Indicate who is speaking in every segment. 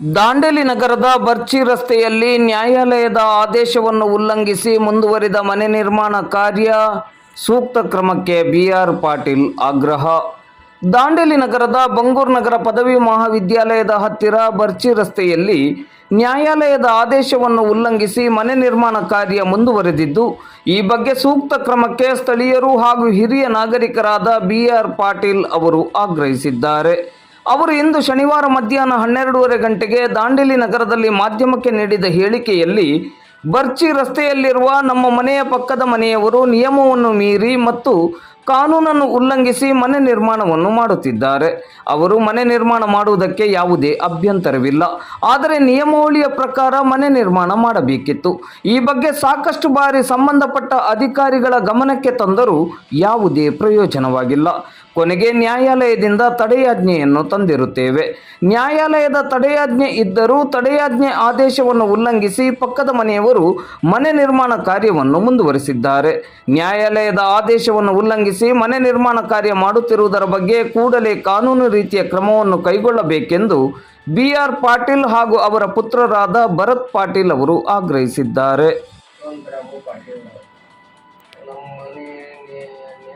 Speaker 1: ದಾಂಡೇಲಿ ನಗರದ ಬರ್ಚಿ ರಸ್ತೆಯಲ್ಲಿ ನ್ಯಾಯಾಲಯದ ಆದೇಶವನ್ನು ಉಲ್ಲಂಘಿಸಿ ಮುಂದುವರಿದ ಮನೆ ನಿರ್ಮಾಣ ಕಾರ್ಯ ಸೂಕ್ತ ಕ್ರಮಕ್ಕೆ ಬಿಆರ್ ಪಾಟೀಲ್ ಆಗ್ರಹ. ದಾಂಡೇಲಿ ನಗರದ ಬಂಗೂರು ನಗರ ಪದವಿ ಮಹಾವಿದ್ಯಾಲಯದ ಹತ್ತಿರ ಬರ್ಚಿ ರಸ್ತೆಯಲ್ಲಿ ನ್ಯಾಯಾಲಯದ ಆದೇಶವನ್ನು ಉಲ್ಲಂಘಿಸಿ ಮನೆ ನಿರ್ಮಾಣ ಕಾರ್ಯ ಮುಂದುವರೆದಿದ್ದು, ಈ ಬಗ್ಗೆ ಸೂಕ್ತ ಕ್ರಮಕ್ಕೆ ಸ್ಥಳೀಯರು ಹಾಗೂ ಹಿರಿಯ ನಾಗರಿಕರಾದ ಬಿಆರ್ ಪಾಟೀಲ್ ಅವರು ಆಗ್ರಹಿಸಿದ್ದಾರೆ. ಅವರು ಇಂದು ಶನಿವಾರ ಮಧ್ಯಾಹ್ನ ಹನ್ನೆರಡೂವರೆ ಗಂಟೆಗೆ ದಾಂಡೇಲಿ ನಗರದಲ್ಲಿ ಮಾಧ್ಯಮಕ್ಕೆ ನೀಡಿದ ಹೇಳಿಕೆಯಲ್ಲಿ, ಬರ್ಚಿ ರಸ್ತೆಯಲ್ಲಿರುವ ನಮ್ಮ ಮನೆಯ ಪಕ್ಕದ ಮನೆಯವರು ನಿಯಮವನ್ನು ಮೀರಿ ಮತ್ತು ಕಾನೂನನ್ನು ಉಲ್ಲಂಘಿಸಿ ಮನೆ ನಿರ್ಮಾಣವನ್ನು ಮಾಡುತ್ತಿದ್ದಾರೆ. ಅವರು ಮನೆ ನಿರ್ಮಾಣ ಮಾಡುವುದಕ್ಕೆ ಯಾವುದೇ ಅಭ್ಯಂತರವಿಲ್ಲ. ಆದರೆ ನಿಯಮಾವಳಿಯ ಪ್ರಕಾರ ಮನೆ ನಿರ್ಮಾಣ ಮಾಡಬೇಕಿತ್ತು. ಈ ಬಗ್ಗೆ ಸಾಕಷ್ಟು ಬಾರಿ ಸಂಬಂಧಪಟ್ಟ ಅಧಿಕಾರಿಗಳ ಗಮನಕ್ಕೆ ತಂದರೂ ಯಾವುದೇ ಪ್ರಯೋಜನವಾಗಿಲ್ಲ. ಕೊನೆಗೆ ನ್ಯಾಯಾಲಯದಿಂದ ತಡೆಯಾಜ್ಞೆಯನ್ನು ತಂದಿರುತ್ತೇವೆ. ನ್ಯಾಯಾಲಯದ ತಡೆಯಾಜ್ಞೆ ಇದ್ದರೂ ತಡೆಯಾಜ್ಞೆ ಆದೇಶವನ್ನು ಉಲ್ಲಂಘಿಸಿ ಪಕ್ಕದ ಮನೆಯವರು ಮನೆ ನಿರ್ಮಾಣ ಕಾರ್ಯವನ್ನು ಮುಂದುವರಿಸಿದ್ದಾರೆ. ನ್ಯಾಯಾಲಯದ ಆದೇಶವನ್ನು ಉಲ್ಲಂಘಿಸಿ ಮನೆ ನಿರ್ಮಾಣ ಕಾರ್ಯ ಮಾಡುತ್ತಿರುವುದರ ಬಗ್ಗೆ ಕೂಡಲೇ ಕಾನೂನು ರೀತಿಯ ಕ್ರಮವನ್ನು ಕೈಗೊಳ್ಳಬೇಕೆಂದು ಬಿಆರ್ ಪಾಟೀಲ್ ಹಾಗೂ ಅವರ ಪುತ್ರರಾದ ಭರತ್ ಪಾಟೀಲ್ ಅವರು ಆಗ್ರಹಿಸಿದ್ದಾರೆ.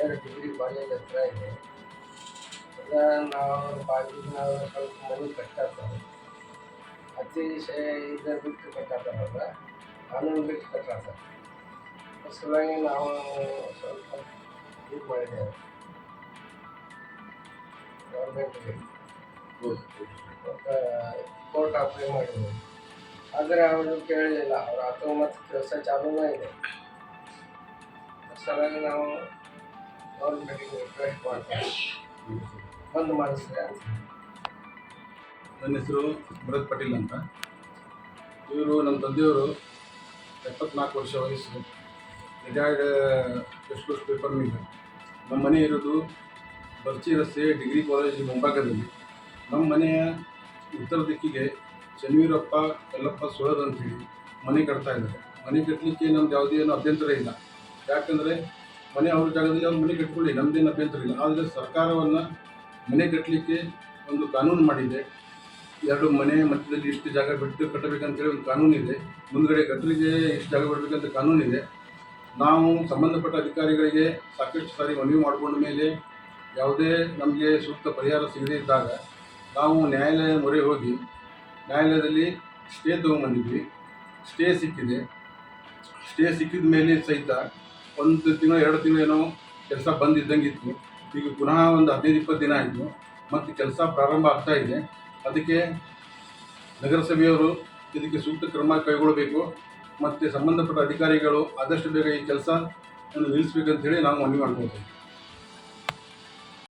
Speaker 2: ನೇರ ಡಿಗ್ರಿ ಕಾಲೇಜ್ ಹತ್ರ ಇದೆ. ಈಗ ನಾವು ನಾವು ಸ್ವಲ್ಪ ಮನೆ ಕಟ್ಟಾತಾರೆ ಅತಿ ಇದು ಬಿಟ್ಟು ಕಟ್ಟಾತಾರಲ್ಲ ಕಾನೂನು ಬಿಟ್ಟು ಕಟ್ಟಾತಾರೆ ಅದ್ರ ಸಲುವಾಗಿ ನಾವು ಸ್ವಲ್ಪ ಇದು ಮಾಡಿದ್ದೇವೆ. ಗೌರ್ಮೆಂಟ್ಗೆ ಕೋರ್ಟ್ ಅಪ್ಲೈ ಮಾಡಿದ್ದೇವೆ. ಆದರೆ ಅವರು ಕೇಳಲಿಲ್ಲ. ಅವ್ರ ಹತ್ತೊಂಬತ್ತು ಕೆಲಸ ಚಾಲೂನೇ ಇದೆ ಸಲುವಾಗಿ ನಾವು
Speaker 3: ನನ್ನ ಹೆಸರು ಭರತ್ ಪಟೇಲ್ ಅಂತ. ಇವರು ನಮ್ಮ ತಂದೆಯವರು ಎಪ್ಪತ್ನಾಲ್ಕು ವರ್ಷ ವಯಸ್ಸು. ರಿಟೈರ್ಡ್ ಎಷ್ಟು ಪೇಪರ್ ಮಿಲ್ ನಮ್ಮ ಮನೆ ಇರೋದು ಬರ್ಚಿ ರಸ್ತೆ ಡಿಗ್ರಿ ಕಾಲೇಜ್ ಮುಂಭಾಗದಲ್ಲಿ. ನಮ್ಮ ಮನೆಯ ಉತ್ತರ ದಿಕ್ಕಿಗೆ ಶನಿವೀರಪ್ಪ ಯಲ್ಲಪ್ಪ ಸುಳದ್ ಮನೆ ಕಟ್ತಾ ಇದ್ದಾರೆ. ಮನೆ ಕಟ್ಟಲಿಕ್ಕೆ ನಮ್ದು ಯಾವುದೇ ಏನು ಅಭ್ಯಂತರ ಇಲ್ಲ. ಯಾಕಂದರೆ ಮನೆ ಅವ್ರ ಜಾಗದಲ್ಲಿ ಅವ್ರು ಮನೆ ಕಟ್ಕೊಳ್ಳಿ ನಮ್ಮದೇನು ಅಭ್ಯಂತರ ಇಲ್ಲ. ಆದರೆ ಸರ್ಕಾರವನ್ನು ಮನೆ ಕಟ್ಟಲಿಕ್ಕೆ ಒಂದು ಕಾನೂನು ಮಾಡಿದೆ. ಎರಡು ಮನೆ ಮಧ್ಯದಲ್ಲಿ ಇಷ್ಟು ಜಾಗ ಬಿಟ್ಟು ಕಟ್ಟಬೇಕಂತೇಳಿ ಒಂದು ಕಾನೂನು ಇದೆ. ಮುಂದ್ಗಡೆ ಗಟ್ಟರಿಗೆ ಇಷ್ಟು ಜಾಗ ಬಿಡಬೇಕಂತ ಕಾನೂನಿದೆ ನಾವು ಸಂಬಂಧಪಟ್ಟ ಅಧಿಕಾರಿಗಳಿಗೆ ಸಾಕಷ್ಟು ಸಾರಿ ಮನವಿ ಮಾಡಿಕೊಂಡ ಮೇಲೆ ಯಾವುದೇ ನಮಗೆ ಸೂಕ್ತ ಪರಿಹಾರ ಸಿಗದೇ ಇದ್ದಾಗ ನಾವು ನ್ಯಾಯಾಲಯ ಮೊರೆ ಹೋಗಿ ನ್ಯಾಯಾಲಯದಲ್ಲಿ ಸ್ಟೇ ತೊಗೊಂಬಂದಿದ್ವಿ. ಸ್ಟೇ ಸಿಕ್ಕಿದೆ. ಸ್ಟೇ ಸಿಕ್ಕಿದ ಮೇಲೆ ಸಹಿತ ಒಂದು ತಿಂಗಳು, ಎರಡು ತಿಂಗಳು ಏನೋ ಕೆಲಸ ಬಂದಿದ್ದಂಗಿತ್ತು. ಈಗ ಪುನಃ ಒಂದು ಹದಿನೈದು, ಇಪ್ಪತ್ತು ದಿನ ಆಯಿತು. ಮತ್ತು ಕೆಲಸ ಪ್ರಾರಂಭ ಆಗ್ತಾ ಇದೆ. ಅದಕ್ಕೆ ನಗರಸಭೆಯವರು ಇದಕ್ಕೆ ಸೂಕ್ತ ಕ್ರಮ ಕೈಗೊಳ್ಳಬೇಕು. ಮತ್ತು ಸಂಬಂಧಪಟ್ಟ ಅಧಿಕಾರಿಗಳು ಆದಷ್ಟು ಬೇಗ ಈ ಕೆಲಸ ನಿಲ್ಲಿಸ್ಬೇಕಂತೇಳಿ ನಾವು ಮನವಿ ಮಾಡ್ಕೊಳ್ತೀವಿ.